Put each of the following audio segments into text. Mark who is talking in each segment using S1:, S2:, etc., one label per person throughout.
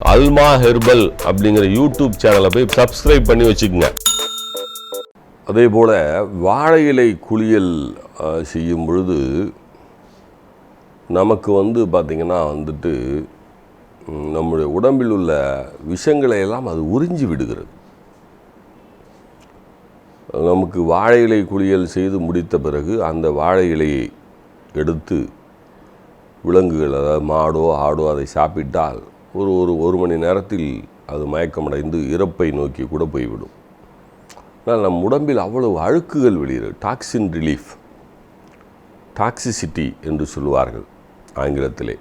S1: அல்மா herbal அப்படிங்கிற YouTube சேனலை போய் சப்ஸ்கிரைப் பண்ணி வச்சுக்கோங்க. அதே போல் வாழை இலை குளியல் செய்யும் பொழுது நமக்கு வந்து பார்த்திங்கன்னா வந்துட்டு நம்முடைய உடம்பில் உள்ள விஷங்களை எல்லாம் அது உறிஞ்சி விடுகிறது. நமக்கு வாழை இலை குளியல் செய்து முடித்த பிறகு அந்த வாழை இலையை எடுத்து விலங்குகள் அதாவது மாடோ ஆடோ அதை சாப்பிட்டால் ஒரு ஒரு ஒரு மணி நேரத்தில் அது மயக்கமடைந்து இறப்பை நோக்கி கூட போய்விடும். ஆனால் நம் உடம்பில் அவ்வளவு அழுக்குகள் வெளியிடும் டாக்ஸின் ரிலீஃப் டாக்ஸிசிட்டி என்று சொல்லுவார்கள் ஆங்கிலத்திலே.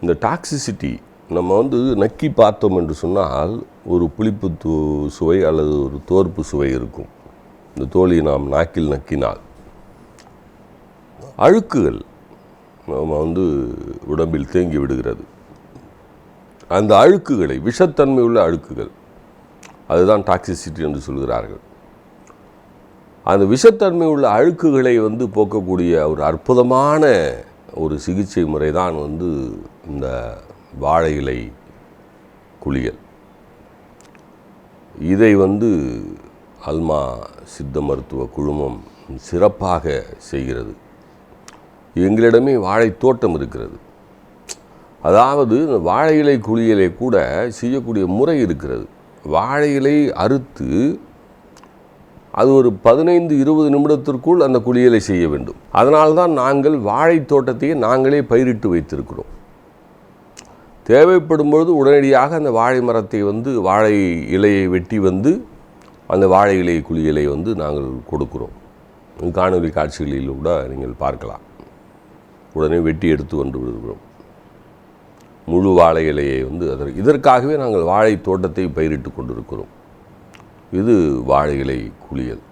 S1: இந்த டாக்ஸிசிட்டி நம்ம வந்து நக்கி பார்த்தோம் என்று சொன்னால் ஒரு புளிப்பு தூ சுவை அல்லது ஒரு தோற்பு சுவை இருக்கும். இந்த தோழியை நாம் நாக்கில் நக்கினால். அழுக்குகள் நம்ம வந்து உடம்பில் தேங்கி விடுகிறது. அந்த அழுக்குகளை விஷத்தன்மை உள்ள அழுக்குகள் அதுதான் டாக்ஸிசிட்டி என்று சொல்கிறார்கள். அந்த விஷத்தன்மை உள்ள அழுக்குகளை வந்து போக்கக்கூடிய ஒரு அற்புதமான ஒரு சிகிச்சை முறை தான் வந்து இந்த வாழை இலை குளியல். இதை வந்து அல்மா சித்த மருத்துவ குழுமம் சிறப்பாக செய்கிறது. எங்களிடமே வாழை தோட்டம் இருக்கிறது. அதாவது இந்த வாழை இலை குளியலை கூட செய்யக்கூடிய முறை இருக்கிறது. வாழை இலை அறுத்து அது ஒரு பதினைந்து இருபது நிமிடத்திற்குள் அந்த குளியலை செய்ய வேண்டும். அதனால்தான் நாங்கள் வாழை தோட்டத்தையே நாங்களே பயிரிட்டு வைத்திருக்கிறோம். தேவைப்படும் பொழுது உடனடியாக அந்த வாழை மரத்தை வந்து வாழை இலையை வெட்டி வந்து அந்த வாழை இலை குளியலை வந்து நாங்கள் கொடுக்குறோம். காணொலி காட்சிகளில் கூட நீங்கள் பார்க்கலாம். உடனே வெட்டி எடுத்து கொண்டு விடுகிறோம் முழு வாழை இலையை வந்து அதற்கு இதற்காகவே நாங்கள் வாழை தோட்டத்தை பயிரிட்டு கொண்டிருக்கிறோம். இது வாழை இலை குளியல்.